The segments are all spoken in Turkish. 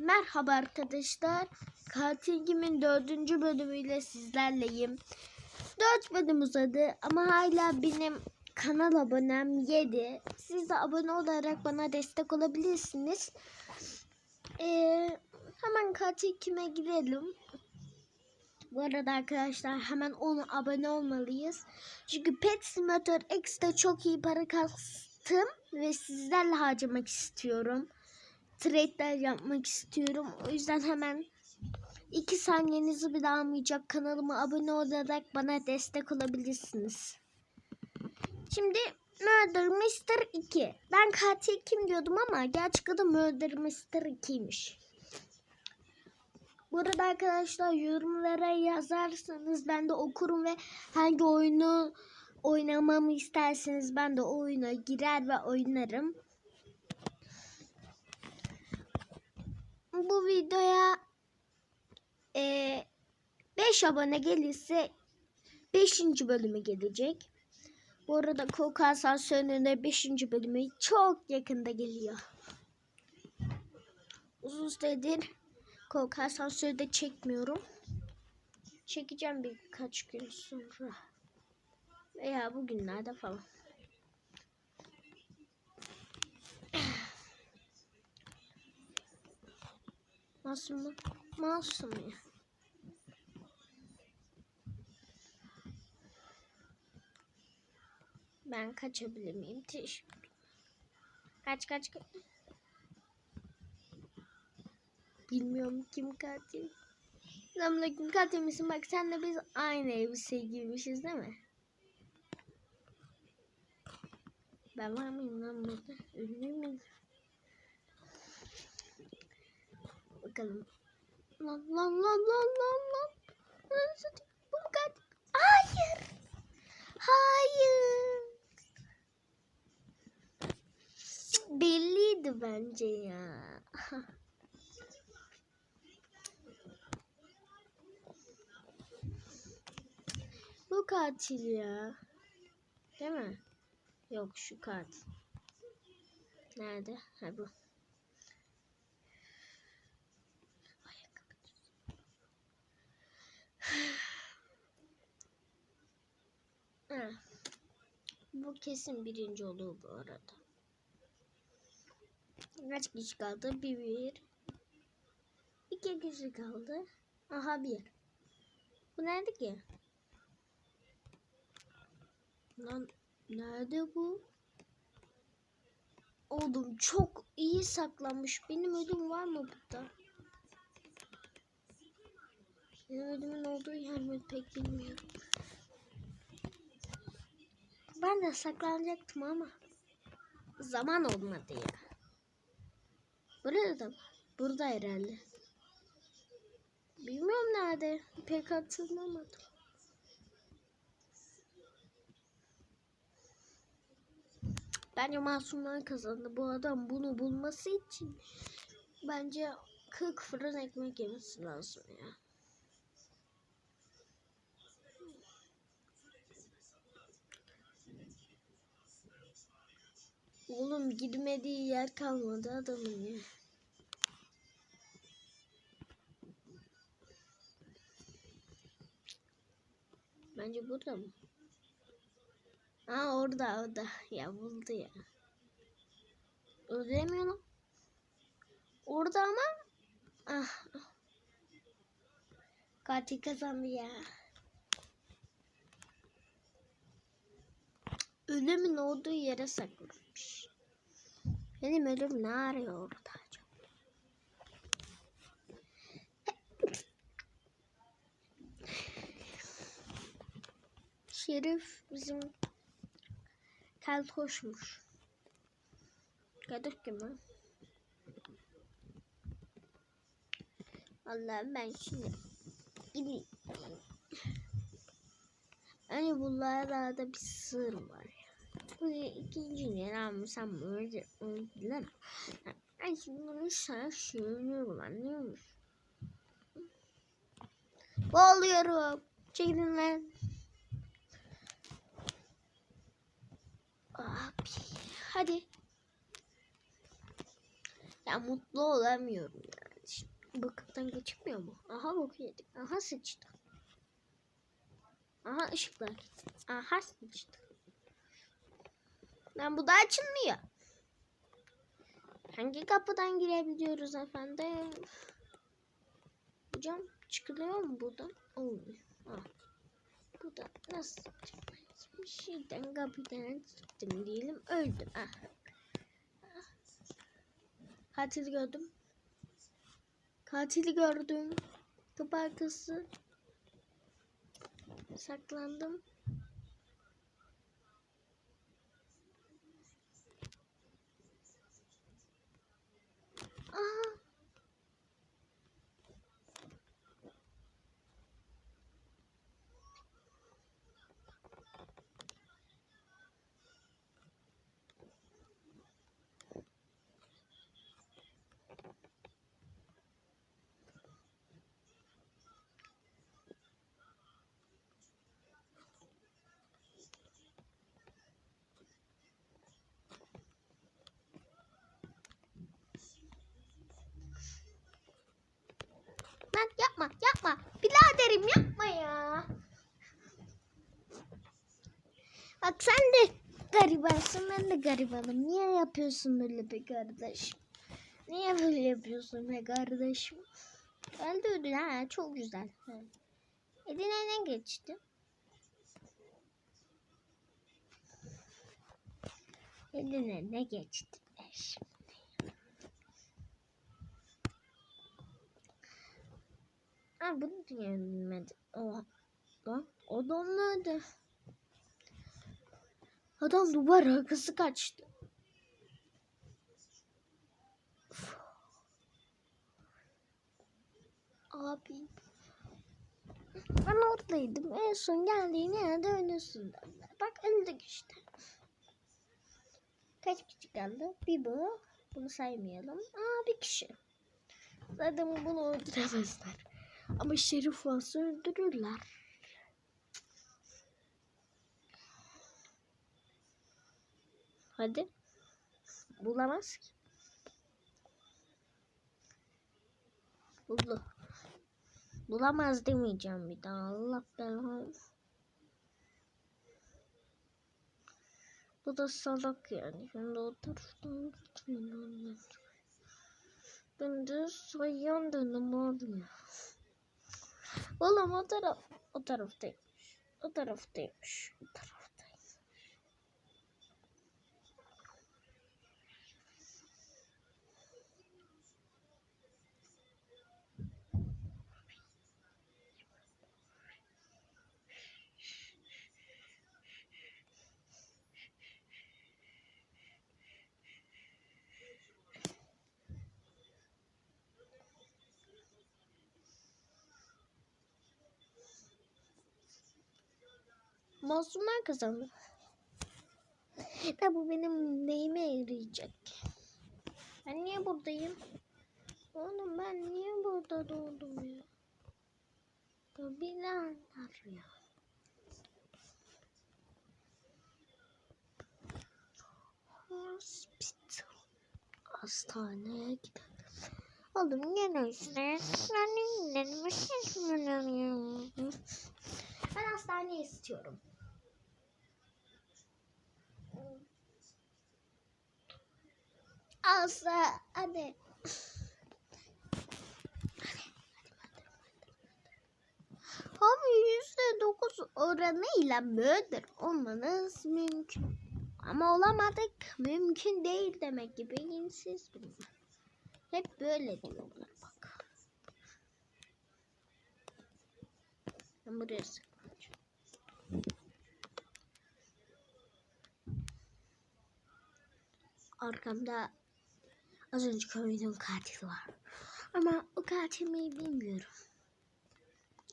Merhaba arkadaşlar. Katilgimin dördüncü bölümüyle sizlerleyim. Dört bölüm uzadı ama hala benim kanal abonem 7. Siz de abone olarak bana destek olabilirsiniz. Ee, hemen katil kime girelim. Bu arada arkadaşlar hemen ona abone olmalıyız. Çünkü Pet Simulator X'te çok iyi para kastım ve sizlerle harcamak istiyorum. Trade'ler yapmak istiyorum. O yüzden hemen 2 saniyenizi bile almayacak kanalıma abone olarak bana destek olabilirsiniz. Şimdi Murder Mystery 2. Ben katil kim diyordum ama gerçek adı Murder Mystery 2'ymiş. Burada arkadaşlar yorumlara yazarsanız ben de okurum ve hangi oyunu oynamamı isterseniz ben de oyuna girer ve oynarım. Bu videoya 5 abone gelirse 5. bölümü gelecek. Bu arada Korku Asansörü'nün 5. bölümü çok yakında geliyor. Uzun süredir Korku Asansörü'de çekmiyorum. Çekeceğim birkaç gün sonra. Veya bugünlerde falan. Masum? Masum ya. Ben kaçabilir miyim? Teşekkür. Kaç kaç kaç. Bilmiyorum kim katil. Selamünaleyküm katil misin? Bak senle biz aynı elbise giymişiz değil mi? Ben var mıyım lan burada? Ünlü müyüm? Bakalım. Lan lan lan lan lan lan. Lan. Bu mu katil? Hayır. Hayır. Belliydi bence ya. Bu katil ya. Değil mi? Yok şu katil. Nerede? Ha bu. Ayakkabı. Ha. Bu kesin birinci olur bu arada. Kaç kişi kaldı? Bir, bir. İki kişi kaldı. Aha bir. Bu nerede ki? Lan nerede bu? Oğlum çok iyi saklanmış. Benim ödüm var mı burada? Benim ödümün olduğu yer mi pek bilmiyorum. Ben de saklanacaktım ama zaman olmadı ya. Burada? Burada herhalde. Bilmiyorum nerede. Pek hatırlamadım. Bence masumlar kazandı. Bu adam bunu bulması için bence 40 fırın ekmek yemesi lazım ya. Oğlum gitmediği yer kalmadı adamın ya. Bence burada mı? Ha orada orada. Ya buldu ya. Öldüremiyor lan. Orada ama. Ah. Katil kazandı ya. Ölümün olduğu yere saklanmış. Benim ölüm ne arıyor orada acaba? Şerif bizim Keltoşmuş. Ki mi? Vallahi ben şimdi gideyim. Hani bunlarda da bir sır var. Bu ikinci ne almışsam öyle öldüler. Ben şimdi bunu sana söylüyorum anlıyor musun? Boğuluyorum. Çekilin lan. Abi hadi. Ya mutlu olamıyorum yani. yetiş. Bakıptan geçmiyor mu? Aha boku yedik. Aha sıçtı. Aha ışıklar. Aha sıçtı. Lan bu da açılmıyor. Hangi kapıdan girebiliyoruz efendim? Hocam çıkılıyor mu buradan? Olmuyor. Ah. Bu da nasıl çıkmayız? Bir şeyden kapıdan çıktım diyelim. Öldüm. Ah. Ah. Katili gördüm. Katili gördüm. Kapı arkası. Saklandım. Aha. Lan yapma yapma. Biraderim yapma ya. Bak sen de garibansın ben de garibanım. Niye yapıyorsun böyle be kardeşim? Niye böyle yapıyorsun be kardeşim? Öldürdün ha çok güzel. Ne geçti? Eline ne geçti? Eşim. Ha bunu diyemedim. Oha. Lan adam nerede? Adam duvar arkası kaçtı. Abi. Ben oradaydım. En son geldiğin yerde derler. Bak öldük işte. Kaç kişi kaldı? Bir bu. Bunu saymayalım. Aa bir kişi. Zaten bunu öldüremezler. Ama Şerif olsa öldürürler. Hadi. Bulamaz ki. Buldu. Bulamaz demeyeceğim bir daha. Allah belanı. Bu da salak yani. Şimdi o taraftan gitmiyor. Ben de sayyan döndüm oğlum ya. Oğlum o taraf o taraftaymış. O taraftaymış. O taraftaymış. Masumlar kazandı. Da bu benim neyime yarayacak? Ben niye buradayım? Oğlum ben niye burada doğdum ya? Bilenler ya. Hospital. Hastaneye gidelim. Oğlum gene işte. Senin gidelim. Ben hastane istiyorum. Asla hadi. Abi yüzde dokuz oranıyla murder olmanız mümkün. Ama olamadık. Mümkün değil demek ki. Beyinsiz bunlar. Hep böyle diyorlar bak. Ben buraya saklanacağım. Arkamda az önce koyduğum katil var. Ama o katil mi bilmiyorum.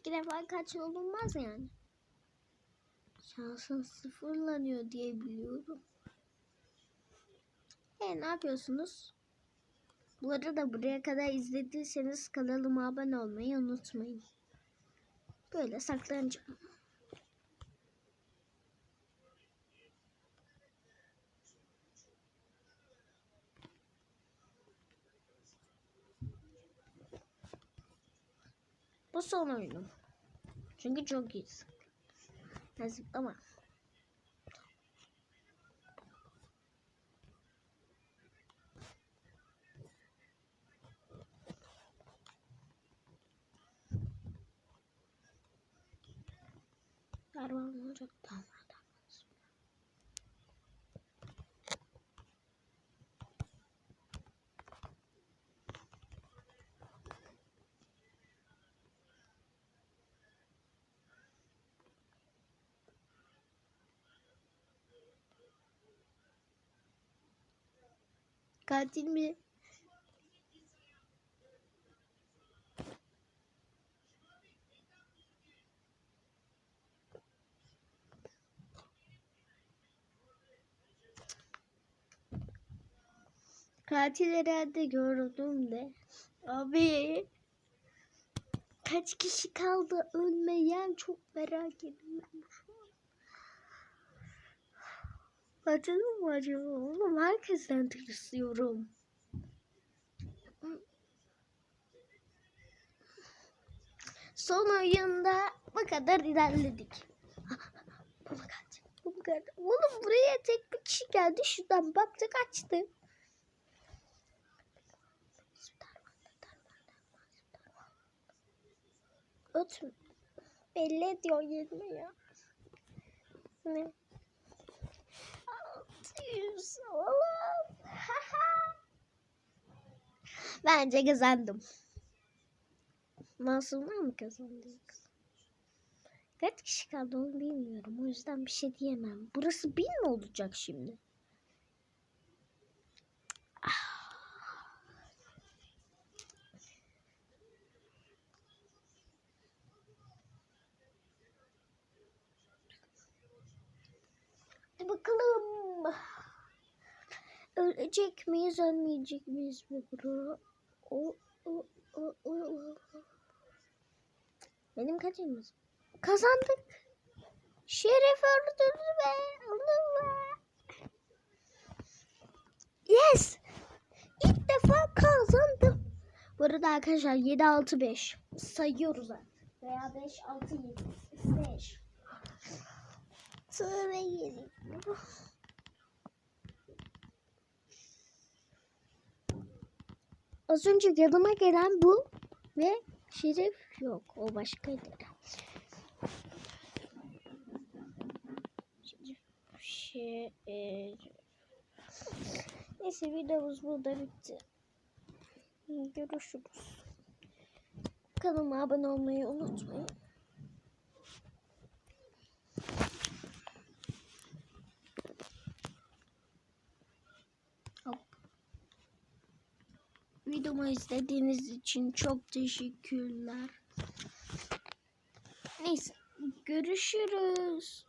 Defa katil olunmaz yani. Şansın sıfırlanıyor diye biliyorum. E ne yapıyorsunuz? Bu arada buraya kadar izlediyseniz kanalıma abone olmayı unutmayın. Böyle saklanacağım. Bu son oyunum. Çünkü çok iyisin. Ben zıplama. Katil mi? Katil herhalde gördüm de. Abi. Kaç kişi kaldı ölmeyen çok merak ediyorum Katil mi acaba? Oğlum herkesten tırsıyorum. Son oyunda bu kadar ilerledik. Bu katil? Bu katil? Oğlum buraya tek bir kişi geldi. Şuradan baktık açtı. Öt belli ediyor yerine ya. Ne? 600 oğlum. Bence kazandım. Masumlar mı kazandı? Kaç kişi kaldı onu bilmiyorum. O yüzden bir şey diyemem. Burası bin mi olacak şimdi? Hadi bakalım. Ölecek miyiz, ölmeyecek miyiz mi bro? O, o, o, o, o. Benim kaçımız? Kazandık. Şeref öldürdü be. Be. Yes. İlk defa kazandım. Bu arada arkadaşlar 7 6 5 sayıyoruz artık. Veya 5 6 7 5. Sonra 7. Az önce yanıma gelen bu ve Şerif yok. O başkaydı. Şerif. Şerif. Neyse videomuz burada bitti. Görüşürüz. Kanalıma abone olmayı unutmayın. Videomu izlediğiniz için çok teşekkürler. Neyse görüşürüz.